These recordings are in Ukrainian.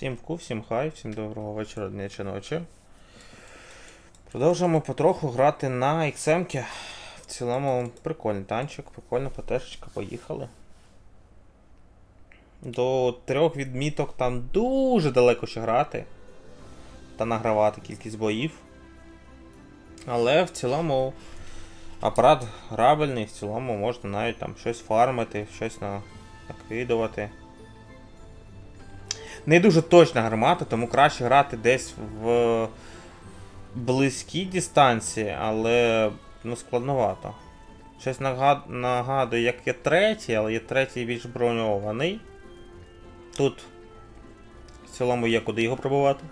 Всім ку, всім хай, всім доброго вечора, дня чи ночі. Продовжуємо потроху грати на XM. В цілому прикольний танчик, прикольна ПТшечка, поїхали. До трьох відміток там дуже далеко ще грати. Та награвати кількість боїв. Але в цілому апарат грабельний, в цілому можна навіть там щось фармити, щось на... накидувати. Не дуже точна гармата, тому краще грати десь в близькій дистанції, але ну, складновато. Щось нагад... нагадує, як є третій, але є третій більш броньований. Тут в цілому є куди його пробувати.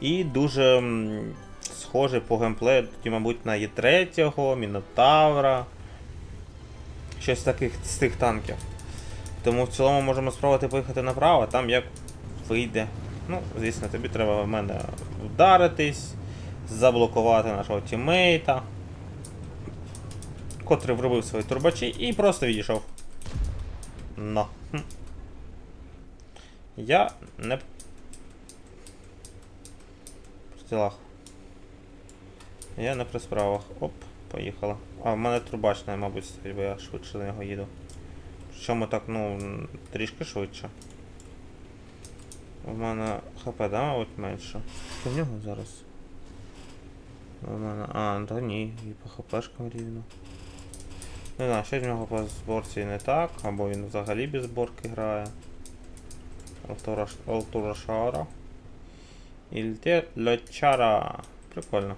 І дуже м, схожий по геймплею, тоді, мабуть, на Є3, Мінотавра. Щось таких з тих танків. Тому в цілому можемо спробувати поїхати направо, там як вийде. Ну, звісно, тобі треба в мене вдаритись, заблокувати нашого тіммейта, котрий вробив свої турбачі і просто відійшов. Но. Я не. Ділах. Я не при справах. Оп, поїхала. А, в мене трубачна, мабуть, бо я швидше на нього їду. Причому так, ну, трішки швидше. У мене ХП, да, мабуть, менше. Що в нього зараз? У мене. А, та ні, і по ХПшкам рівно. Не знаю, що в нього по зборці не так, або він взагалі без зборки грає. Алтура, Алтура Шара. Ільте Льочара. Прикольно.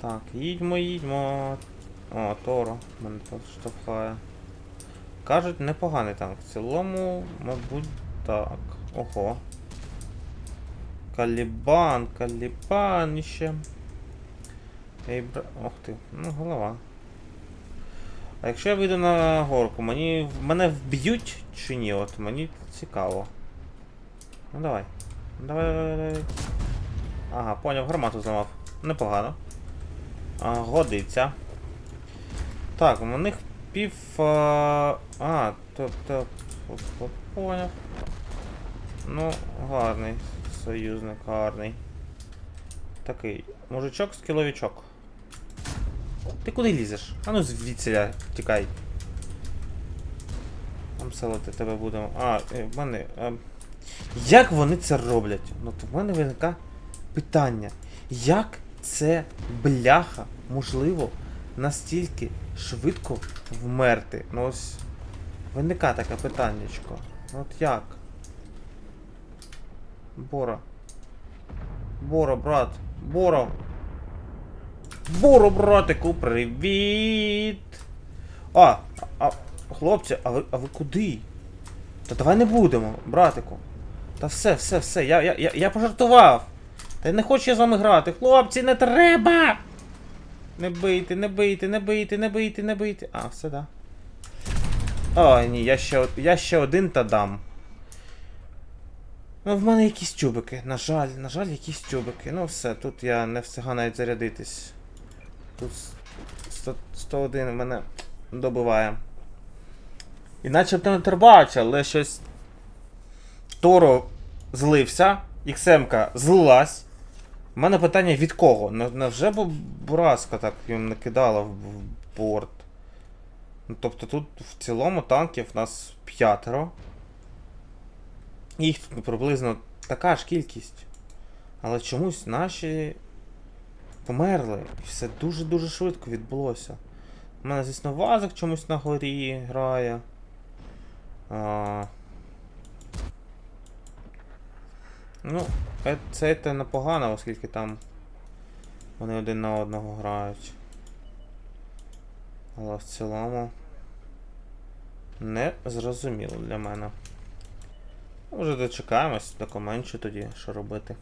Так, їдьмо, їдьмо. О, Торо мене тут штовхає. Кажуть, непоганий танк. В цілому, мабуть, так. Ого. Калібан, Калібан ще. Ей, бра... Ох ти, ну голова. А якщо я вийду на горку, мені. мене вб'ють чи ні? От мені цікаво. Ну давай. Давай, давай, давай. Ага, поняв, гармату зламав. Непогано. А, годиться. Так, у них пів. А, а тобто. Поняв. Ну, гарний союзник, гарний. Такий. Мужичок скіловичок. Ти куди лізеш? А ну звідси тікай. Там селити тебе будемо. А, е, в мене. е, Як вони це роблять? Ну, то в мене виникає питання. Як це бляха можливо настільки швидко вмерти? Ну ось. Виникає таке питаннячко. От як? Бора. Бора, брат. Боро. Боро, братику, привіт! А, а, хлопці, а ви, а ви куди? Та давай не будемо, братику. Та все, все, все, я, я, я, я пожартував. Та не хочу я з вами грати. Хлопці, не треба! Не бийте, не бийте, не бийте, не бийте, не бийте. А, все, да. О, ні, я ще, я ще один та дам. Ну, в мене якісь тюбики. На жаль, на жаль, якісь тюбики. Ну все, тут я не встигаю навіть зарядитись. Тут 100, 101 мене добиває. І начебто не тербач, але щось. Торо злився, XM-ка злилась. У мене питання від кого? Невже бо Бураска так їм накидала в борт? Ну, тобто тут в цілому танків нас п'ятеро. Їх тут приблизно така ж кількість. Але чомусь наші померли. І все дуже-дуже швидко відбулося. У мене, звісно, вазик чомусь на горі грає. А... Ну, е- це те непогано, оскільки там вони один на одного грають. Але в цілому не зрозуміло для мене. Може дочекаємось до коменчу тоді, що робити.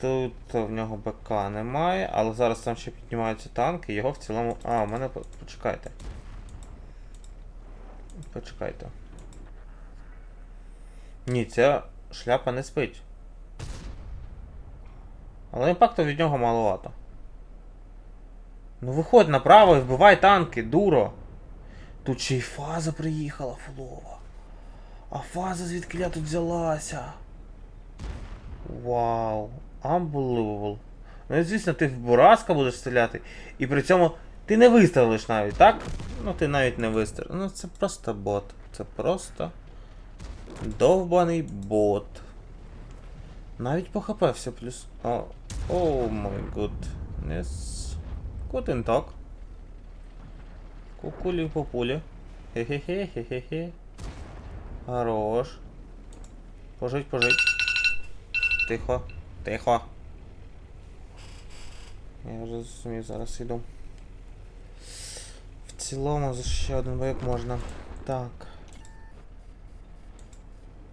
Тут в нього БК немає, але зараз там ще піднімаються танки, його в цілому. А, у мене почекайте. Почекайте. Ні, ця шляпа не спить. Але імпакту від нього маловато. Ну виходь направо і вбивай танки, дуро. Тут ще й фаза приїхала, фулова. А фаза звідки я тут взялася? Вау. Unbelievable. Ну і звісно, ти в Бураска будеш стріляти, і при цьому ти не вистрелиш навіть, так? Ну ти навіть не вистрелиш. Ну це просто бот. Це просто довбаний бот. Навіть по ХП все плюс. О, о май гуднес. Good talk. Кукулі популі. Хе-хе-хе-хе-хе-хе. Хорош. Пожить, пожить. Тихо, тихо. Я вже зрозумів, зараз йду. В цілому за ще один бойок можна. Так.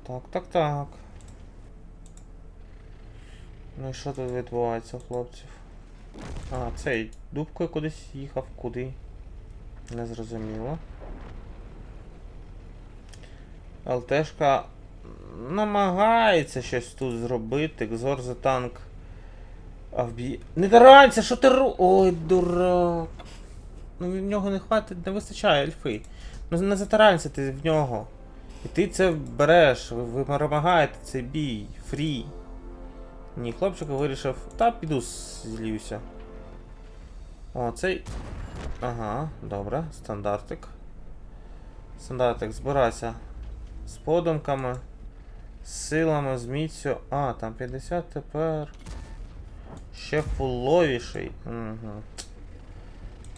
Так, так, так. Ну і що тут відбувається, хлопців? А, цей дубкою кудись їхав, куди? Не зрозуміло. ЛТшка намагається щось тут зробити. Гзор за танк. А вб'є. Не таранься, що ти ру. Ой, дурак. Ну в нього не хватить, не вистачає ельфи. Ну не затаранься ти в нього. І ти це береш, ви, ви перемагаєте цей бій, фрі. Ні, хлопчик вирішив, та піду злюся. О, цей. Ага, добре, стандартик. Стандартик, збирайся. З подумками, з силами, з міцю. А, там 50 тепер. Ще фуловіший. Угу.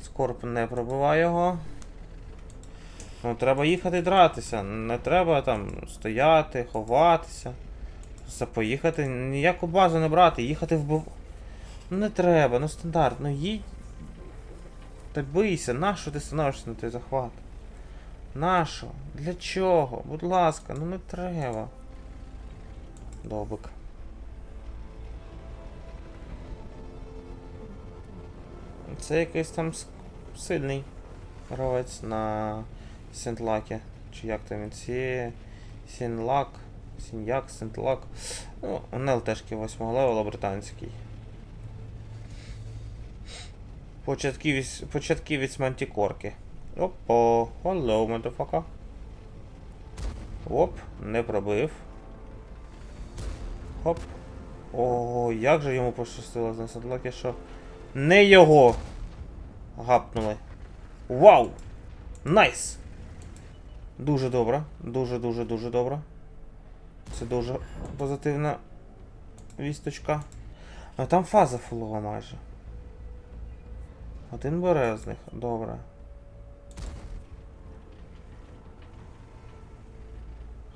Скорп не пробиває його. Ну, треба їхати дратися. Не треба там стояти, ховатися. Просто поїхати, ніяку базу не брати, їхати в Ну не треба, ну стандарт, ну їдь. Та бийся, нащо ти становишся на той захват? Нащо? Для чого? Будь ласка, ну не треба. Добик. Це якийсь там сильний гравець на Сентлакі. Чи як там він? Сі... Сінлак. Сіньяк, Сентлак. Ну, теж 8 левела британський. Початківець, початківець мантікорки. Опа, hello, motherfucker. Оп, не пробив. Хоп. Ого, як же йому пощастило з Сентлакі, що не його гапнули. Вау! Найс! Дуже добре. Дуже-дуже дуже добре. Це дуже позитивна вісточка. А там фаза фулова майже. Один березних, добре.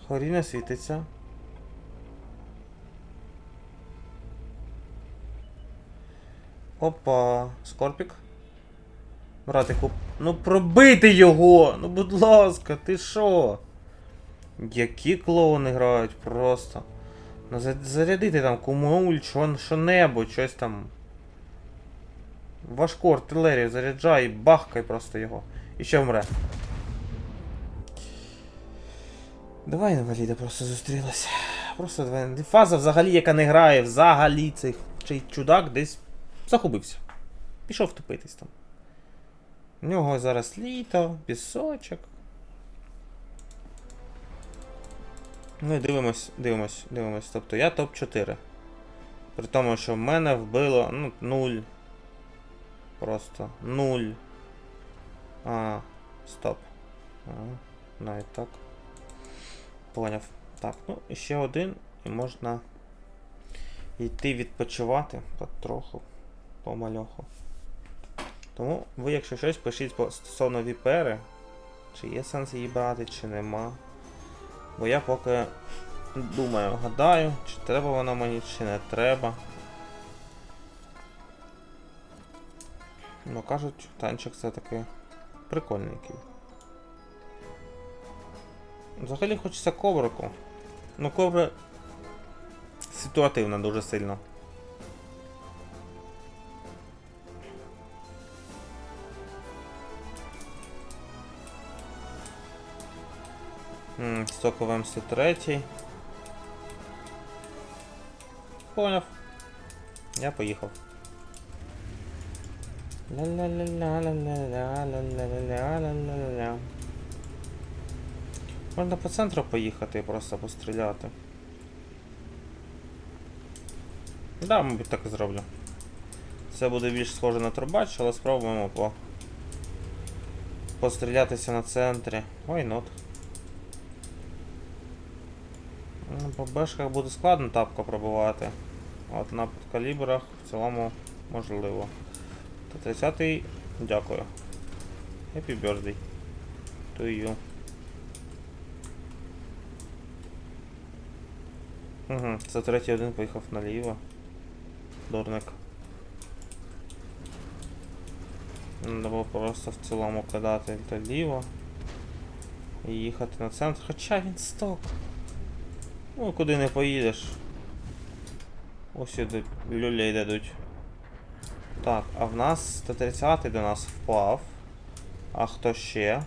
Хоріна світиться. Опа, Скорпік. Братику, ну пробити його! Ну будь ласка, ти що? Які клоуни грають просто. Ну зарядити там кумуль, що, що-небудь, щось там. Важку артилерію заряджай і бахкай просто його. І ще вмре. Давай інваліда просто зустрілися. Просто давай. Фаза взагалі, яка не грає, взагалі цей, чудак десь загубився. Пішов тупитись там. У нього зараз літо, пісочок. Ну і дивимось, дивимось, дивимось. Тобто я топ-4. При тому, що в мене вбило ну, 0. Просто 0. А, стоп. А, навіть так. Поняв. Так, ну і ще один, і можна йти відпочивати потроху, помальоху. Тому ви, якщо щось, пишіть по- стосовно VPR, чи є сенс її брати, чи нема. Бо я поки думаю, гадаю, чи треба вона мені, чи не треба. Ну кажуть, танчик все таки прикольненький. Взагалі хочеться коврику. Ну коври ситуативно дуже сильно. М, Стоковий М103. Поняв. Я поїхав. Ла-ла-ла-ла-ла-ла-ла-ла-ла-ла-ла-ла. Можна по центру поїхати і просто постріляти. Да, мабуть, так і зроблю. Це буде більш схоже на турбач, але спробуємо по... пострілятися на центрі. Ой, нот. Ну, по бешках буде складно тапку пробувати. От на підкалібрах в цілому можливо. Та 30-й, дякую. Happy birthday. To you. Угу, це третій один поїхав наліво. Дурник. Треба було просто в цілому кидати ліво. І їхати на центр. Хоча він сток. Ну, куди не поїдеш. Ось сюди люлей дадуть. Так, а в нас Т-30 до нас впав. А хто ще?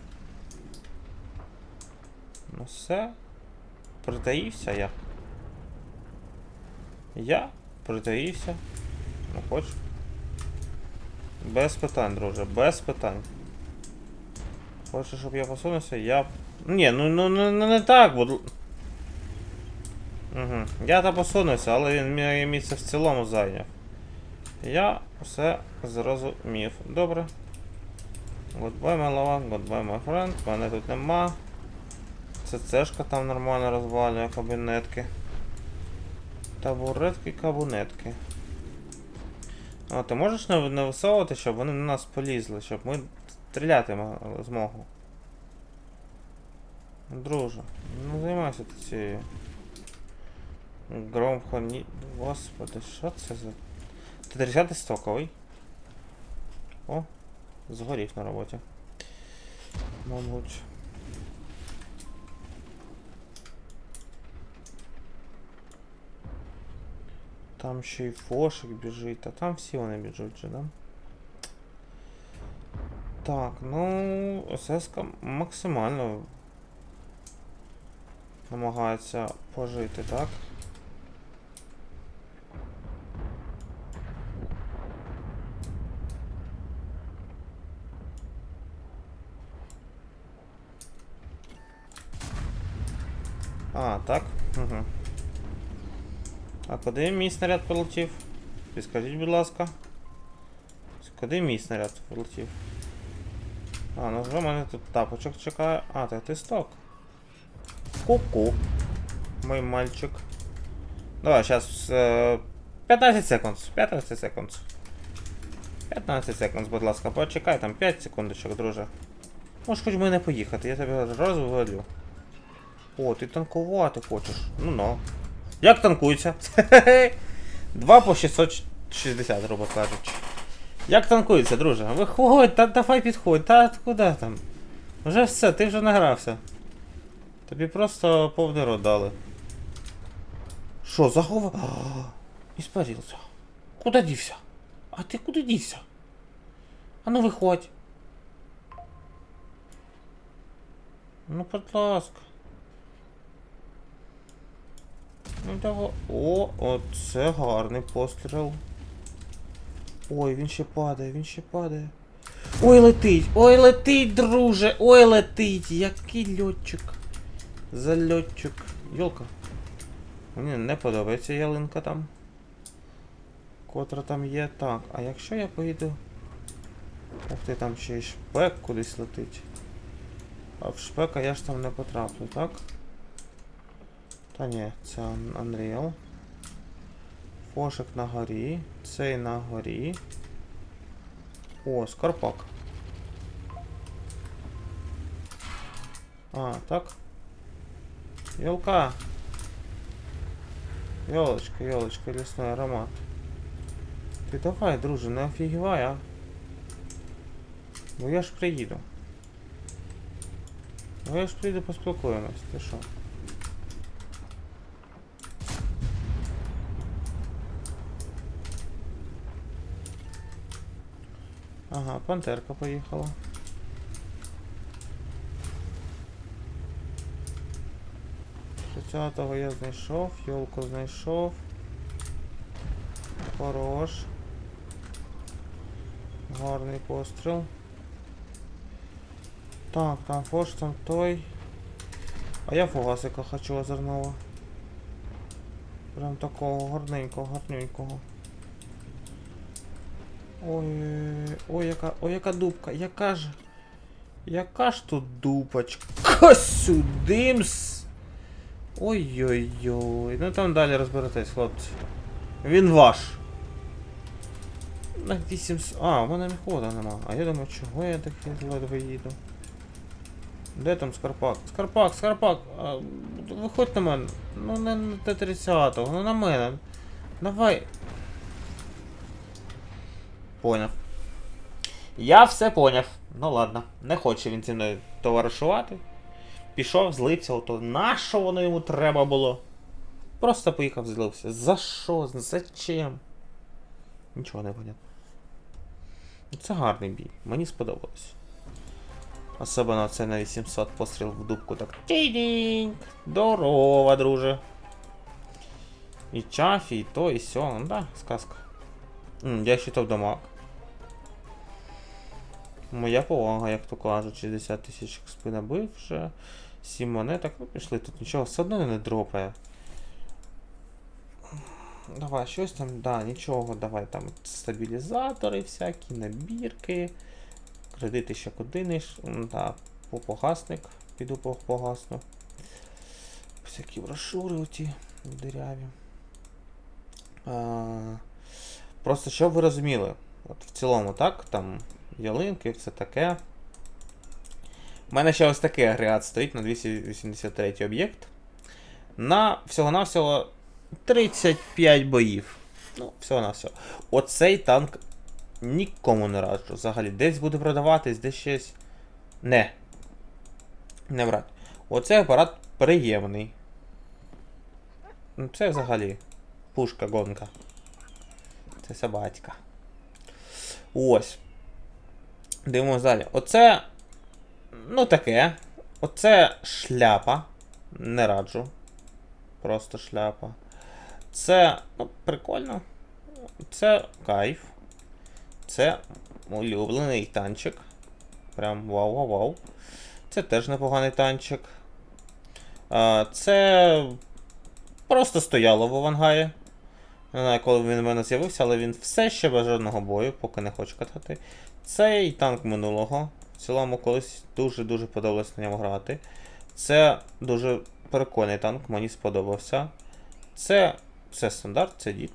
Ну все. Притаївся я. Я притаївся. Ну хоч. Без питань, друже, без питань. Хочеш, щоб я посунувся, я. Ні, ну ну, ну, ну не так, буду. Угу. Я та посунувся, але він моє місце в цілому зайняв. Я все зрозумів. Добре. Goodbye, my love, goodbye, my friend. Мене тут нема. Це цешка там нормально розвалює кабінетки. Табуретки, кабінетки. А, ти можеш не, висовувати, щоб вони на нас полізли, щоб ми стріляти змогли. Друже, ну займайся ти цією. Громко ні. Господи, що це за. Ти 30 стоковий? О, згорів на роботі. Мабуть. Там ще й фошик біжить, а там всі вони біжуть же, да? Так, ну, СС максимально намагається пожити, так? А, так? Угу. А куди мій снаряд полетів? Підскажіть, будь ласка. Куди мій снаряд полетів? А, ну вже мене тут тапочок чекає. А, так ти сток. Ку-ку. Мой мальчик. Давай, сейчас е, 15 секунд. 15 секунд. 15 секунд, будь ласка, почекай там 5 секундочок, друже. Можеш хоч мене поїхати, я тебе розвалю. О, ти танкувати хочеш. Ну ну. Як танкується? 2 по 660, грубо кажучи. Як танкується, друже? Виходь, та давай підходь, та куди там? Вже все, ти вже награвся. Тобі просто повний рот дали. Що, захова. А, Іспарився. Куди дівся? А ти куди дівся? А ну виходь. Ну, будь ласка. Ну давай. О, оце гарний постріл. Ой, він ще падає, він ще падає. Ой, летить! Ой, летить, друже! Ой, летить! Який льотчик. Зальотчик. Йолка. Мені не подобається ялинка там. Котра там є. Так, а якщо я поїду. Ух ти, там ще й шпек кудись летить. А в шпека я ж там не потраплю, так? Та ні, це Ун- Unreal. Фошик на горі. Цей на горі. О, Скорпак. А, так. Ёлка. Ёлочка, ёлочка, лесной аромат. Ти давай, друже, не офігівай, а. Бо я ж приїду. Ну я ж приїду поспілкуємось, ти що? Ага, пантерка поїхала. Тридцятого я знайшов, йолку знайшов. Хорош. Гарний постріл. Так, там фош там той. А я фугасика хочу озерного. Прям такого гарненького, гарненького. Ой, ой, яка, ой, яка дубка, яка ж. Яка ж тут дупочка сюдимс. Ой-ой-ой. Ну там далі розберетесь, хлопці. Він ваш. На 800. А, у мене міхода нема. А я думаю, чого я так ледве їду? Де там Скарпак? Скарпак, Скарпак! А, виходь на мене. Ну не на Т-30, ну на мене. Давай. Поняв. Я все поняв. Ну ладно, не хоче він зі мною товаришувати. Пішов, злився, ото на що воно йому треба було? Просто поїхав, злився. За що? Зачем? Нічого не понятно. Це гарний бій, мені сподобалось. Особливо це на 800 постріл в дубку так. Тідінь! Здорово, друже. І чафі, і то, і сьо. Ну да, сказка. М, я ще то дамаг. Моя повага, як то кажуть, 60 тисяч XP набив вже. 7 монеток, ну пішли тут нічого, все одно не дропає. Давай, щось там, да, нічого, давай там стабілізатори всякі, набірки. Кредити ще куди. Да, погасник. Піду по- погасну. Всякі брошури оті диряві. А, просто щоб ви розуміли, от в цілому, так, там ялинки, все таке. У мене ще ось такий агрегат стоїть на 283 об'єкт. На всього-навсього 35 боїв. Ну, всього-навсього. Оцей танк нікому не раджу. Взагалі, десь буде продаватись, десь щось. Не. Не брать. Оцей апарат приємний. Ну, Це взагалі пушка гонка. Це собачка. Ось. Дивимось далі. Оце. Ну таке. Оце шляпа. Не раджу. Просто шляпа. Це. Ну, прикольно. Це кайф. Це улюблений танчик. Прям вау-вау-вау. Це теж непоганий танчик. Це просто стояло в авангарі. Не знаю, коли він в мене з'явився, але він все ще без жодного бою, поки не хочу катати. Цей танк минулого. В цілому колись дуже-дуже подобалось на ньому грати. Це дуже прикольний танк, мені сподобався. Це, це стандарт, це дід.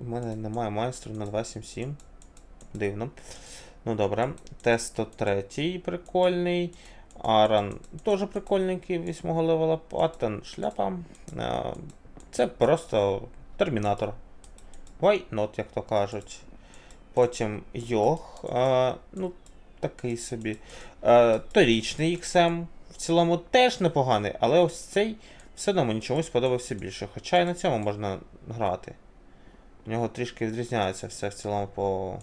У мене немає майстру на 277. Дивно. Ну добре. Т-103 прикольний. Аран теж прикольненький 8 левела. Паттен шляпа. Це просто термінатор. Why not, як то кажуть. Потім Йох. Ну, такий собі. Торічний XM. В цілому теж непоганий, але ось цей все одно мені чомусь сподобався більше. Хоча і на цьому можна грати. У нього трішки відрізняється все в цілому по.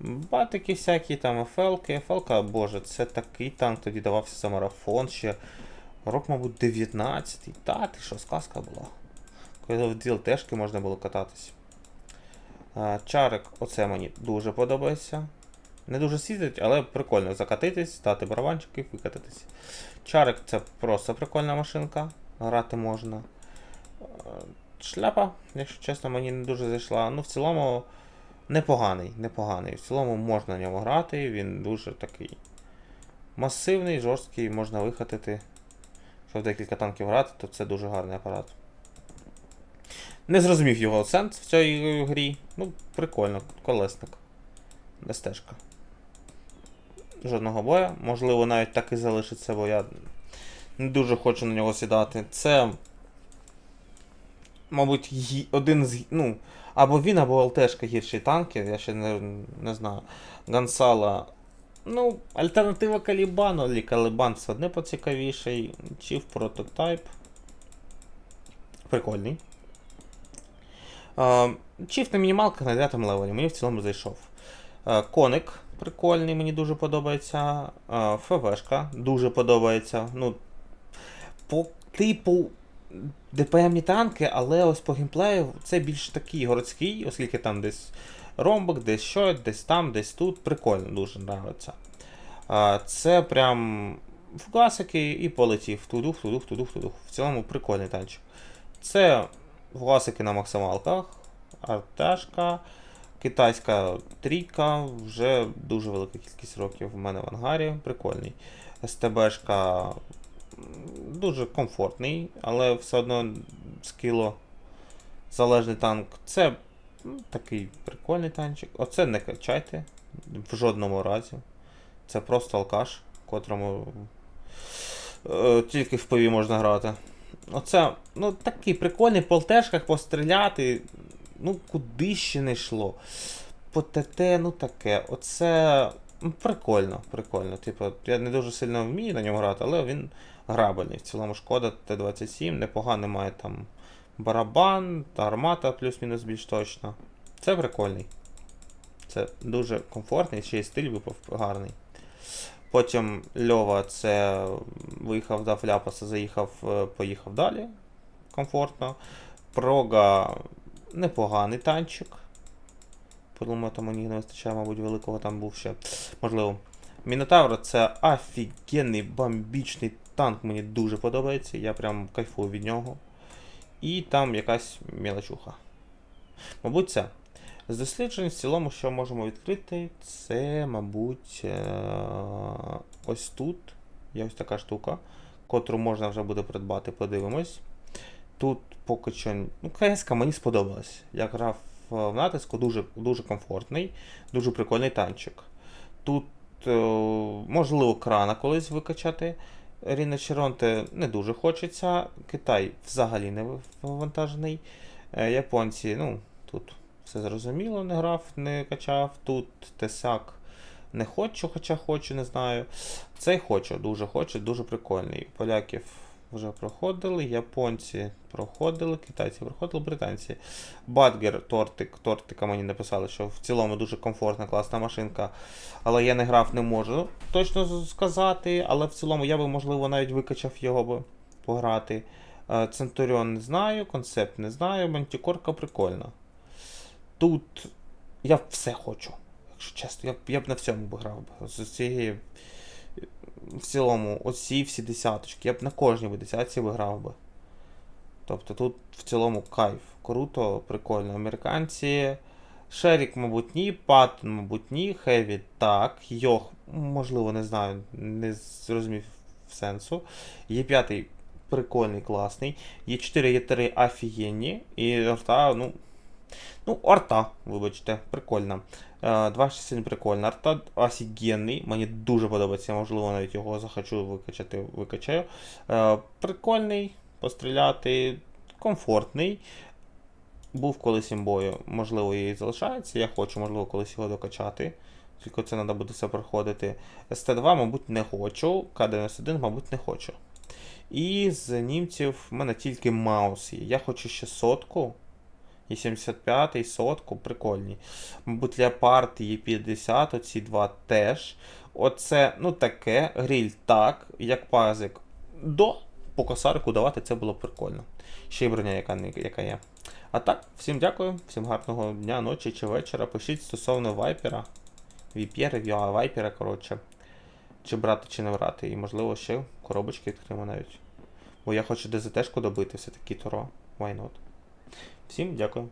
Батики всякі там, ФЛки. ФЛка, боже, це такий танк тоді давався за марафон ще. Рок, мабуть, 19-й. Та, ти що, сказка була. Коли в ДЛТшки можна було кататись. Чарик, оце мені дуже подобається. Не дуже сідить, але прикольно закатитись, дати барабанчики, викатитись. Чарик це просто прикольна машинка. Грати можна. Е, Шляпа, якщо чесно, мені не дуже зайшла. Ну, в цілому непоганий, непоганий. В цілому можна на ньому грати, він дуже такий масивний, жорсткий, можна вихатити. Якщо в декілька танків грати, то це дуже гарний апарат. Не зрозумів його сенс в цій грі. Ну, прикольно, колесник. ДСТшка. Жодного боя. Можливо, навіть так і залишиться, бо я не дуже хочу на нього сідати. Це. Мабуть, один з. Ну, або він, або ЛТшка гірші танки, я ще не, не знаю. Гансала. Ну, альтернатива Калібану, але Калібан все одне поцікавіший. Chief Prototype. Прикольний. Chief на мінімалках на 9 левелі, мені в цілому зайшов. Коник прикольний, мені дуже подобається. ФВшка дуже подобається. Ну, по типу ДПМні танки, але ось по геймплею це більш такий городський, оскільки там десь ромбик, десь що, десь там, десь тут. Прикольно, дуже нравиться. А, Це прям класики і полетів. Тудух, тудух, тудух, тудух. В цілому прикольний танчик. Це класики на максималках, арташка, китайська трійка, вже дуже велика кількість років в мене в ангарі. Прикольний. СТБшка дуже комфортний, але все одно скіло залежний танк. Це ну, такий прикольний танчик. Оце не качайте в жодному разі. Це просто алкаш, котрому е, тільки в пиві можна грати. Оце, ну, такий прикольний по ЛТшках постріляти. Ну, куди ще не йшло. По ТТ, ну таке. Оце прикольно, прикольно. Типу, я не дуже сильно вмію на ньому грати, але він грабельний. В цілому шкода Т-27, непоганий має там барабан, та армата плюс-мінус більш точно. Це прикольний. Це дуже комфортний, ще й стиль випав гарний. Потім Льова це виїхав, дав ляпаса, заїхав, е, поїхав далі. Комфортно. Прога непоганий танчик. Подумати, мені не вистачає, мабуть, великого там був ще. Можливо. Мінотавр це офігенний бомбічний танк, мені дуже подобається. Я прям кайфую від нього. І там якась мелочуха. Мабуть, це. З досліджень в цілому, що можемо відкрити, це, мабуть, е, ось тут є ось така штука, котру можна вже буде придбати, подивимось. Тут поки що. Ну, КСК мені сподобалась. Я грав в натиску, дуже, дуже комфортний, дуже прикольний танчик. Тут е, можливо крана колись викачати. Ріна Черонте не дуже хочеться. Китай взагалі не вивантажений. Е, Японці, ну, тут все зрозуміло, не грав, не качав. Тут Тесак не хочу, хоча хочу, не знаю. Цей хочу, дуже хочу, дуже прикольний. Поляків вже проходили, японці проходили, китайці проходили, британці. Бадгер, тортик, тортика мені написали, що в цілому дуже комфортна, класна машинка. Але я не грав, не можу точно сказати. Але в цілому я би, можливо, навіть викачав його би пограти. Е, Центуріон не знаю, концепт не знаю, мантікорка прикольна. Тут я все хочу. Якщо чесно, я, б- я б на всьому би грав би. З цієї. В цілому, оці всі десяточки. Я б на кожній би десятці би грав би. Тобто тут в цілому кайф. Круто, прикольно. Американці. Шерік, мабуть, ні, Паттон, мабуть, ні, Хеві так, Йох, можливо, не знаю, не зрозумів сенсу. Є п'ятий прикольний, класний. Є 4, є 3 офігенні. І арта, ну. Ну, арта, вибачте, прикольна. Е, 2.6 прикольна. Арта офігенний. Мені дуже подобається, можливо, навіть його захочу викачати, викачаю. Е, Прикольний, постріляти, комфортний. Був колись імбою, можливо, і залишається. Я хочу, можливо, колись його докачати. Тільки це треба буде все проходити. СТ2, мабуть, не хочу. К91, мабуть, не хочу. І з німців в мене тільки маус є. Я хочу ще сотку. І 75 і сотку, прикольні. Мабуть, Леопард і 50, оці два теж. Оце, ну таке, гриль так, як пазик. До по косарику давати це було прикольно. Ще й броня, яка, яка є. А так, всім дякую, всім гарного дня, ночі чи вечора. Пишіть стосовно вайпера, віпєра, вайпера, коротше. Чи брати, чи не брати. І можливо ще коробочки відкриємо навіть. Бо я хочу ДЗТшку добити, все-таки Торо. Why not? Всім дякую.